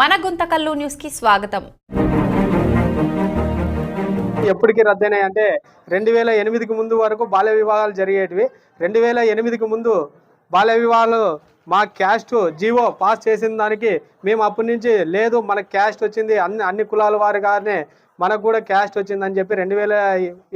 మన గుంతకల్లు న్యూస్కి స్వాగతం. ఎప్పటికి రద్దయినాయి అంటే రెండు వేల ఎనిమిదికి ముందు వరకు బాల్య వివాహాలు జరిగేటివి. రెండు వేల ఎనిమిదికి ముందు బాల్య వివాహాలు మా క్యాస్ట్ జీవో పాస్ చేసిన దానికి మేము అప్పటి నుంచి లేదు మన క్యాస్ట్ వచ్చింది అన్ని అన్ని కులాల వారి గారినే మనకు కూడా క్యాస్ట్ వచ్చిందని చెప్పి రెండు వేల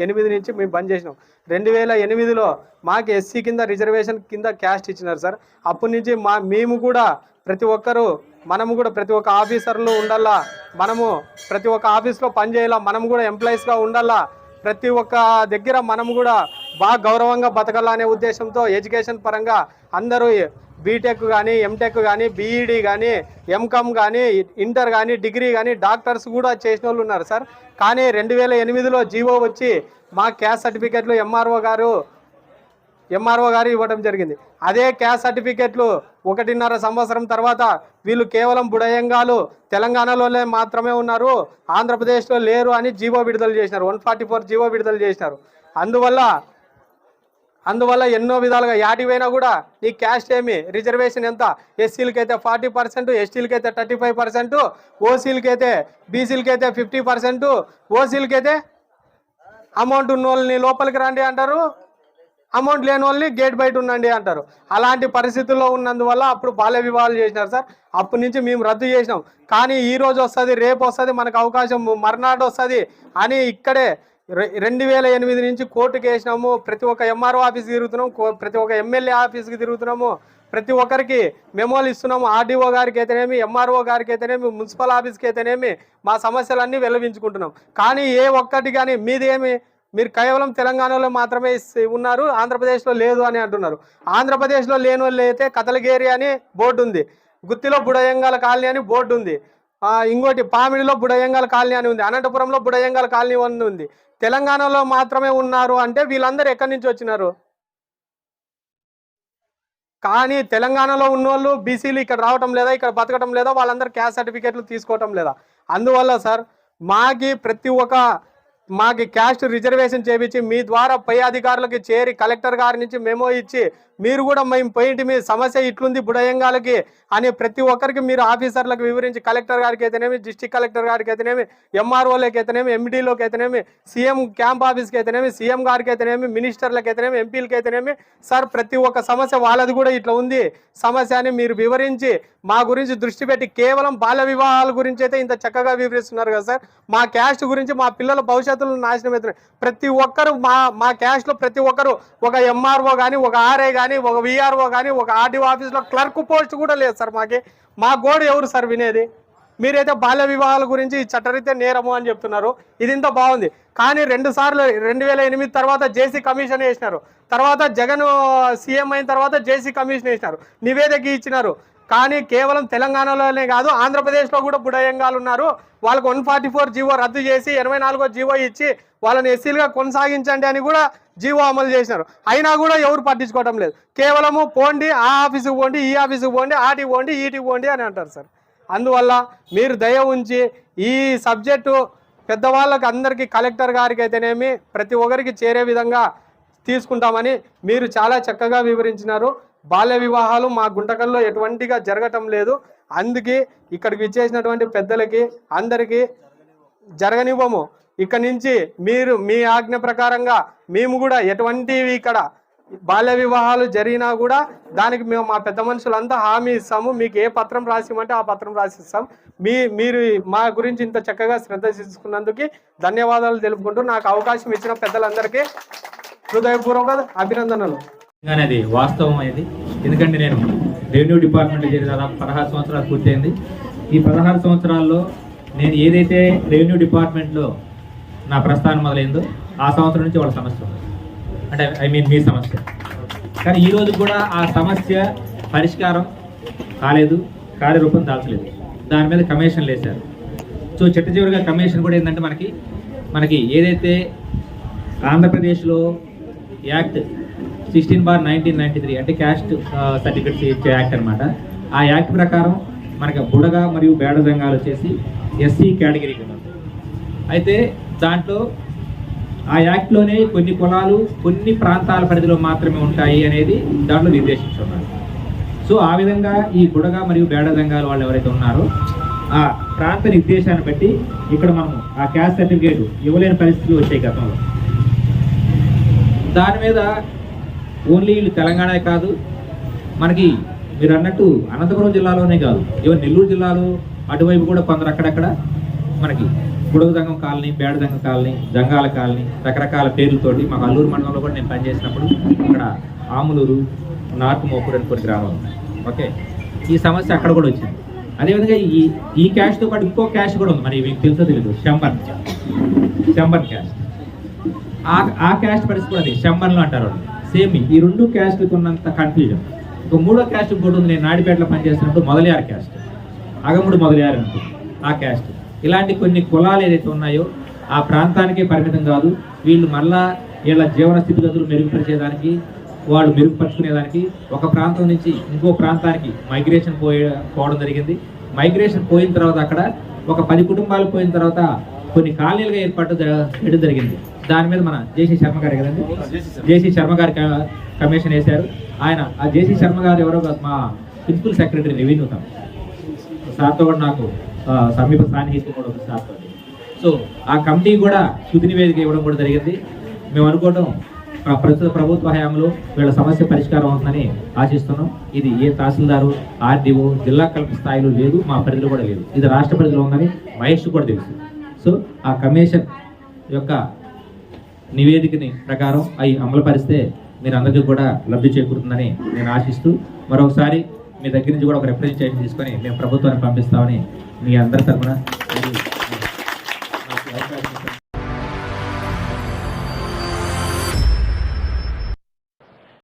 ఎనిమిది నుంచి మేము బంద్ చేసినాం. రెండు వేల ఎనిమిదిలో మాకు ఎస్సీ కింద రిజర్వేషన్ కింద క్యాస్ట్ ఇచ్చినారు సార్. అప్పటి నుంచి మా మేము కూడా ప్రతి ఒక్కరూ మనము కూడా ప్రతి ఒక్క ఆఫీసర్లు ఉండాలా? మనము ప్రతి ఒక్క ఆఫీస్లో పనిచేయాలా? మనం కూడా ఎంప్లాయీస్గా ఉండాలా? ప్రతి ఒక్క దగ్గర మనం కూడా బాగా గౌరవంగా బతకాలా అనే ఉద్దేశంతో ఎడ్యుకేషన్ పరంగా అందరూ బీటెక్ కానీ ఎంటెక్ కానీ బీఈడి కానీ ఎంకామ్ కానీ ఇంటర్ కానీ డిగ్రీ కానీ డాక్టర్స్ కూడా చేసిన వాళ్ళు ఉన్నారు సార్. కానీ రెండు వేల ఎనిమిదిలో జీవో వచ్చి మా క్యాస్ట్ సర్టిఫికెట్లు ఎంఆర్ఓ గారు ఎంఆర్ఓ గారు ఇవ్వడం జరిగింది. అదే క్యాస్ట్ సర్టిఫికెట్లు ఒకటిన్నర సంవత్సరం తర్వాత వీళ్ళు కేవలం బుడయంగాలు తెలంగాణలోనే మాత్రమే ఉన్నారు ఆంధ్రప్రదేశ్లో లేరు అని జీవో విడుదల చేసినారు. వన్ ఫార్టీ ఫోర్ జీవో విడుదల చేసినారు. అందువల్ల అందువల్ల ఎన్నో విధాలుగా యాటివైనా కూడా నీ క్యాస్ట్ ఏమి? రిజర్వేషన్ ఎంత? ఎస్సీలకి అయితే ఫార్టీ పర్సెంట్ ఎస్టీలకి అయితే థర్టీ ఫైవ్ పర్సెంట్ ఓసీలకి అయితే బీసీలకి అయితే ఫిఫ్టీ పర్సెంట్ ఓసీలకి అయితే అమౌంట్ ఉన్న వాళ్ళని లోపలికి రండి అంటారు. అమౌంట్ లేని వాళ్ళని గేట్ బయట ఉండండి అంటారు. అలాంటి పరిస్థితుల్లో ఉన్నందువల్ల అప్పుడు బాల్య వివాహాలు చేసినారు సార్. అప్పటి నుంచి మేము రద్దు చేసినాం. కానీ ఈ రోజు వస్తుంది రేపు వస్తుంది మనకు అవకాశం మర్నాడు వస్తుంది అని ఇక్కడే రె- రెండు వేల ఎనిమిది నుంచి కోర్టుకి వేసినాము ప్రతి ఒక్క ఎంఆర్ఓ ఆఫీస్కి తిరుగుతున్నాము ప్రతి ఒక్క ఎమ్మెల్యే ఆఫీస్కి తిరుగుతున్నాము. ప్రతి ఒక్కరికి మెమోలు ఇస్తున్నాము. ఆర్డీఓ గారికి అయితేనేమి ఎంఆర్ఓ గారికి అయితేనేమి మున్సిపల్ ఆఫీస్కి అయితేనేమి మా సమస్యలన్నీ వెల్లవించుకుంటున్నాం. కానీ ఏ ఒక్కటి కానీ మీదేమి మీరు కేవలం తెలంగాణలో మాత్రమే ఉన్నారు ఆంధ్రప్రదేశ్లో లేదు అని అంటున్నారు. ఆంధ్రప్రదేశ్లో లేని వాళ్ళు అయితే కథలగేరి అని బోర్డు ఉంది. గుత్తిలో బుడయంగాల కాలనీ అని బోర్డు ఉంది. ఇంకోటి పామిడిలో బుడయంగాల కాలనీ అని ఉంది. అనంతపురంలో బుడయంగాల కాలనీ అని ఉంది. తెలంగాణలో మాత్రమే ఉన్నారు అంటే వీళ్ళందరూ ఎక్కడి నుంచి వచ్చినారు? కానీ తెలంగాణలో ఉన్నోళ్ళు బీసీలు ఇక్కడ రావటం లేదా ఇక్కడ బతకటం లేదా వాళ్ళందరూ క్యాస్ట్ సర్టిఫికేట్లు తీసుకోవటం లేదా? అందువల్ల సార్ మాకి ప్రతి ఒక్క మాకి క్యాస్ట్ రిజర్వేషన్ చేపించి మీ ద్వారా పై అధికారులకి చేరి కలెక్టర్ గారి నుంచి మెమో ఇచ్చి మీరు కూడా మేము పోయింటి మీ సమస్య ఇట్లుంది బుడయంగాలకి అని ప్రతి ఒక్కరికి మీరు ఆఫీసర్లకు వివరించి కలెక్టర్ గారికి అయితేనేమి డిస్టిక్ కలెక్టర్ గారికి అయితేనేమి ఎంఆర్ఓలకి అయితేనేమి ఎండీలోకి అయితేనేమి సీఎం క్యాంప్ ఆఫీస్కి అయితేనేమి సీఎం గారికి అయితేనేమి మినిస్టర్లకి అయితేనేమి ఎంపీలకి అయితేనేమి సార్ ప్రతి ఒక్క సమస్య వాళ్ళది కూడా ఇట్లా ఉంది. సమస్య అని మీరు వివరించి మా గురించి దృష్టి పెట్టి కేవలం బాల్య వివాహాల గురించి అయితే ఇంత చక్కగా వివరిస్తున్నారు కదా సార్ మా క్యాస్ట్ గురించి మా పిల్లల భవిష్యత్తులు నాశనం అవుతున్నాయి ప్రతి ఒక్కరు మా మా క్యాష్లో ప్రతి ఒక్కరు ఒక ఎంఆర్ఓ కానీ ఒక ఆర్ఏ కానీ ఒక విఆర్ఓ కానీ ఒక ఆర్డీఓ ఆఫీస్లో క్లర్క్ పోస్ట్ కూడా లేదు సార్ మాకి. మా గోడు ఎవరు సార్ వినేది? మీరైతే బాల్య వివాహాల గురించి ఈ చట్టరీత్యా నేరము అని చెప్తున్నారు. ఇది ఇంత బాగుంది. కానీ రెండు సార్లు రెండు వేల ఎనిమిది తర్వాత జేసీ కమిషన్ వేసినారు. తర్వాత జగన్ సీఎం అయిన తర్వాత జేసీ కమిషన్ వేసినారు. నివేదిక ఇచ్చినారు. కానీ కేవలం తెలంగాణలోనే కాదు ఆంధ్రప్రదేశ్లో కూడా బుడయంగాలు ఉన్నారు. వాళ్ళకు వన్ ఫార్టీ ఫోర్ జీవో రద్దు చేసి ఎనభై నాలుగో జీవో ఇచ్చి వాళ్ళని ఎస్సీలుగా కొనసాగించండి అని కూడా జీవో అమలు చేసినారు. అయినా కూడా ఎవరు పట్టించుకోవడం లేదు. కేవలము పోండి ఆ ఆఫీసుకు పోండి ఈ ఆఫీసుకు పోండి ఆటికి పోండి ఈటికి పోండి అని అంటారు సార్. అందువల్ల మీరు దయ ఉంచి ఈ సబ్జెక్టు పెద్దవాళ్ళకి అందరికీ కలెక్టర్ గారికి అయితేనేమి ప్రతి ఒక్కరికి చేరే విధంగా తీసుకుంటామని మీరు చాలా చక్కగా వివరించినారు. బాల్య వివాహాలు మా గుంటకల్లో ఎటువంటిగా జరగటం లేదు. అందుకే ఇక్కడికి ఇచ్చేసినటువంటి పెద్దలకి అందరికీ జరగనివ్వము. ఇక్కడి నుంచి మీరు మీ ఆజ్ఞ ప్రకారంగా మేము కూడా ఎటువంటివి ఇక్కడ బాల్య వివాహాలు జరిగినా కూడా దానికి మేము మా పెద్ద మనుషులంతా హామీ ఇస్తాము. మీకు ఏ పత్రం రాసిమంటే ఆ పత్రం రాసిస్తాం. మీ మీరు మా గురించి ఇంత చక్కగా శ్రద్ధ తీసుకున్నందుకు ధన్యవాదాలు తెలుపుకుంటూ నాకు అవకాశం ఇచ్చిన పెద్దలందరికీ హృదయపూర్వక అభినందనలు. అనేది అది వాస్తవం అనేది ఎందుకంటే నేను రెవెన్యూ డిపార్ట్మెంట్లో చేరి దాదాపు పదహారు సంవత్సరాలు పూర్తయింది. ఈ పదహారు సంవత్సరాల్లో నేను ఏదైతే రెవెన్యూ డిపార్ట్మెంట్లో నా ప్రస్థానం మొదలైందో ఆ సంవత్సరం నుంచి వాళ్ళ సమస్య అంటే ఐ మీన్ మీ సమస్య. కానీ ఈరోజు కూడా ఆ సమస్య పరిష్కారం కాలేదు కార్యరూపం దాల్చలేదు. దాని మీద కమిషన్ వేశారు సో చిట్ట చివరిగా కమిషన్ కూడా ఏంటంటే మనకి మనకి ఏదైతే ఆంధ్రప్రదేశ్లో act sixteen bar nineteen ninety three అంటే క్యాస్ట్ సర్టిఫికెట్స్ ఇచ్చే యాక్ట్ అనమాట ఆ యాక్ట్ ప్రకారం మనకి బుడగ మరియు బేడ సంఘాలు వచ్చేసి ఎస్సీ కేటగిరీ కింద అయితే దాంట్లో ఆ యాక్ట్లోనే కొన్ని కులాలు కొన్ని ప్రాంతాల పరిధిలో మాత్రమే ఉంటాయి అనేది దాంట్లో నిర్దేశించున్నారు. సో ఆ విధంగా ఈ బుడగ మరియు బేడ సంఘాలు వాళ్ళు ఎవరైతే ఉన్నారో ఆ ప్రాంత నిర్దేశాన్ని బట్టి ఇక్కడ మనం ఆ క్యాస్ట్ సర్టిఫికేట్ ఇవ్వలేని పరిస్థితులు వచ్చాయి గతంలో. దాని మీద ఓన్లీ వీళ్ళు తెలంగాణ కాదు. మనకి మీరు అన్నట్టు అనంతపురం జిల్లాలోనే కాదు. ఈవెన్ నెల్లూరు జిల్లాలో అటువైపు కూడా కొందరు అక్కడక్కడ మనకి Gudavadangam colony Bedadangam colony Jangala colony రకరకాల పేర్లతోటి మాకు అల్లూరు మండలంలో కూడా నేను పనిచేసినప్పుడు అక్కడ ఆములూరు నార్త్ మోపూర్ అని కొన్ని గ్రామాలు ఓకే? ఈ సమస్య అక్కడ కూడా వచ్చింది. అదేవిధంగా ఈ ఈ క్యాష్తో పాటు ఇంకో క్యాష్ కూడా ఉంది. మరి మీకు తెలుసో తెలియదు శంబన్ శంబన్ క్యాష్ ఆ క్యాష్ పరిస్థితి కూడా అది. శంబన్లు అంటారు వాళ్ళు. సేమ్ ఈ రెండు క్యాస్ట్లకు ఉన్నంత కన్ఫ్యూజన్ ఒక మూడో క్యాస్ట్ కూడా ఉంది. నేను నాడిపేటలో పనిచేస్తున్నప్పుడు మొదలయారు క్యాస్ట్ అగముడు మొదలయారు అనుకో ఆ క్యాస్ట్ ఇలాంటి కొన్ని కులాలు ఏదైతే ఉన్నాయో ఆ ప్రాంతానికే పరిమితం కాదు. వీళ్ళు మళ్ళా వీళ్ళ జీవన స్థితిగతులు మెరుగుపరిచేదానికి వాళ్ళు మెరుగుపరుచుకునేదానికి ఒక ప్రాంతం నుంచి ఇంకో ప్రాంతానికి మైగ్రేషన్ పోయే పోవడం జరిగింది. మైగ్రేషన్ పోయిన తర్వాత అక్కడ ఒక పది కుటుంబాలు పోయిన తర్వాత కొన్ని కాలనీలుగా ఏర్పాటు జర- చేయడం జరిగింది. దాని మీద మన జేసీ శర్మ గారు కదండి? జేసీ శర్మ. గారి కమిషన్ వేశారు. ఆయన ఆ జేసీ శర్మ గారు ఎవరో కాదు, మా ప్రిన్సిపల్ సెక్రటరీ రెవెన్యూ తను సార్తో కూడా నాకు సమీప సాన్నిహిత్యం కూడా ఉంది సార్తో సో ఆ కమిటీ కూడా తుది నివేదిక ఇవ్వడం కూడా జరిగింది. మేము అనుకోవడం ప్రస్తుత ప్రభుత్వ హయాంలో వీళ్ళ సమస్య పరిష్కారం అవుతుందని ఆశిస్తున్నాం. ఇది ఏ తహసీల్దారు ఆర్డీఓ జిల్లా కలెక్టర్ స్థాయిలో లేదు మా పరిధిలో కూడా లేదు. ఇది రాష్ట్ర పరిధిలో ఉందని మహేష్ కూడా తెలుసు. సో ఆ కమిషన్ యొక్క నివేదికని ప్రకారం అవి అమలుపరిస్తే మీరు అందరికీ కూడా లబ్ధి చేకూరుతుందని నేను ఆశిస్తూ మరొకసారి మీ దగ్గర నుంచి కూడా ఒక రిప్రజెంటేషన్ తీసుకొని మేము ప్రభుత్వానికి పంపిస్తామని మీ అందరి తరఫున